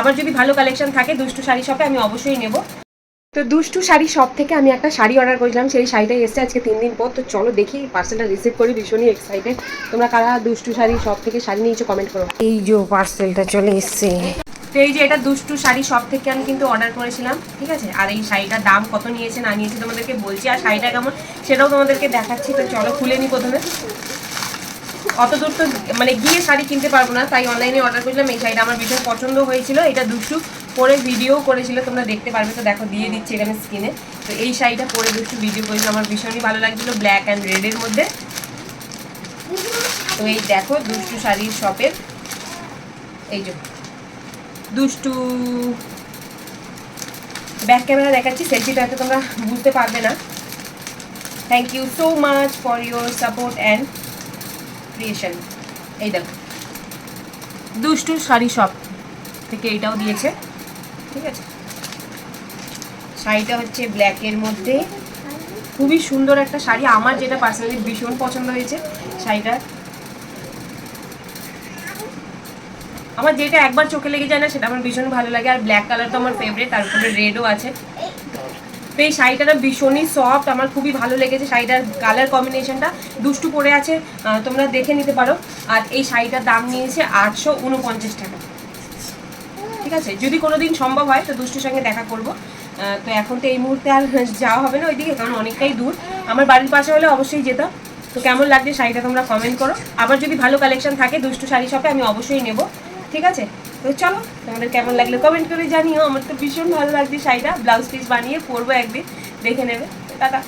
আবার যদি ভালো কালেকশন থাকে দুষ্টু শাড়ি শপে আমি অবশ্যই নেব। তো দুষ্টু শাড়ি শপ থেকে আমি একটা শাড়ি অর্ডার করেছিলাম সেই শাড়িটা এসেছে আজকে তিন দিন পর। তো চলো দেখি পার্সেলটা রিসিভ করি ভীষণই এক্সাইটেড তোমরা কারা দুষ্টু শাড়ি শপ থেকে শাড়ি নিয়েছো কমেন্ট করো। এই যে পার্সেলটা চলে এসছে। তো এই যে এটা দুষ্টু শাড়ি শপ থেকে আমি কিন্তু অর্ডার করেছিলাম ঠিক আছে? আর এই শাড়িটার দাম কত নিয়েছে না নিয়েছে তোমাদেরকে বলছি আর শাড়িটা কেমন সেটাও তোমাদেরকে দেখাচ্ছি। তো চলো খুলে নি প্রথমে। অত দূর তো মানে গিয়ে শাড়ি কিনতে পারব না, তাই অনলাইনে অর্ডার করেছিলাম। এই শাড়িটা আমার ভীষণ পছন্দ হয়েছিল। এটা দুষ্টু পরে ভিডিও করেছিল, তোমরা দেখতে পারবে। তো দেখো, দিয়ে দিচ্ছি এখানে স্কিনে তো এই শাড়িটা পরে দুষ্টু ভিডিও করেছিল, আমার ভীষণই ভালো লাগছিল ব্ল্যাক অ্যান্ড রেডের মধ্যে। তো এই দেখো, দুষ্টু শাড়ির শপের এই যে, দুষ্টু। ব্যাক ক্যামেরা দেখাচ্ছি সেলফিটা হয়তো তোমরা বুঝতে পারবে না। Thank you so much for your support and creation এই দেখো। দুষ্টু শাড়ি শপ থেকে এটাও দিয়েছে। ঠিক আছে? শাড়িটা হচ্ছে ব্ল্যাকের মধ্যে। খুবই সুন্দর একটা শাড়ি। আমার যেটা পার্সোনালি ভীষণ পছন্দ হয়েছে শাড়িটা। আমার যেটা একবার চোখে লেগে যায় না, সেটা আমার ভীষণ ভালো লাগে। আর ব্ল্যাক কালার তো আমার ফেভারিট তারপরে রেডও আছে। এই শাড়িটা ভীষণই সফট আমার খুবই ভালো লেগেছে শাড়িটার কালার কম্বিনেশনটা দুষ্টু পরে আছে তোমরা দেখে নিতে পারো। আর এই শাড়িটার দাম নিয়েছে আটশো উনপঞ্চাশ টাকা। ঠিক আছে? যদি কোনো দিন সম্ভব হয়, তো দুষ্টুর সঙ্গে দেখা করব। তো এখন তো এই মুহূর্তে আর যাওয়া হবে না ওইদিকে, কারণ অনেকটাই দূর। আমার বাড়ির পাশে হলে অবশ্যই যেতাম। তো কেমন লাগছে শাড়িটা তোমরা কমেন্ট করো। আবার যদি ভালো কালেকশন থাকে দুষ্টু শাড়ি শপে আমি অবশ্যই নেব। ঠিক আছে? তো চলো, তোমাদের কেমন লাগল কমেন্ট করে জানিও। আমার তো ভীষণ ভালো লাগছে শাড়িটা ব্লাউজ পিস বানিয়ে পরবো একদিন, দেখে নেবে। টাটা।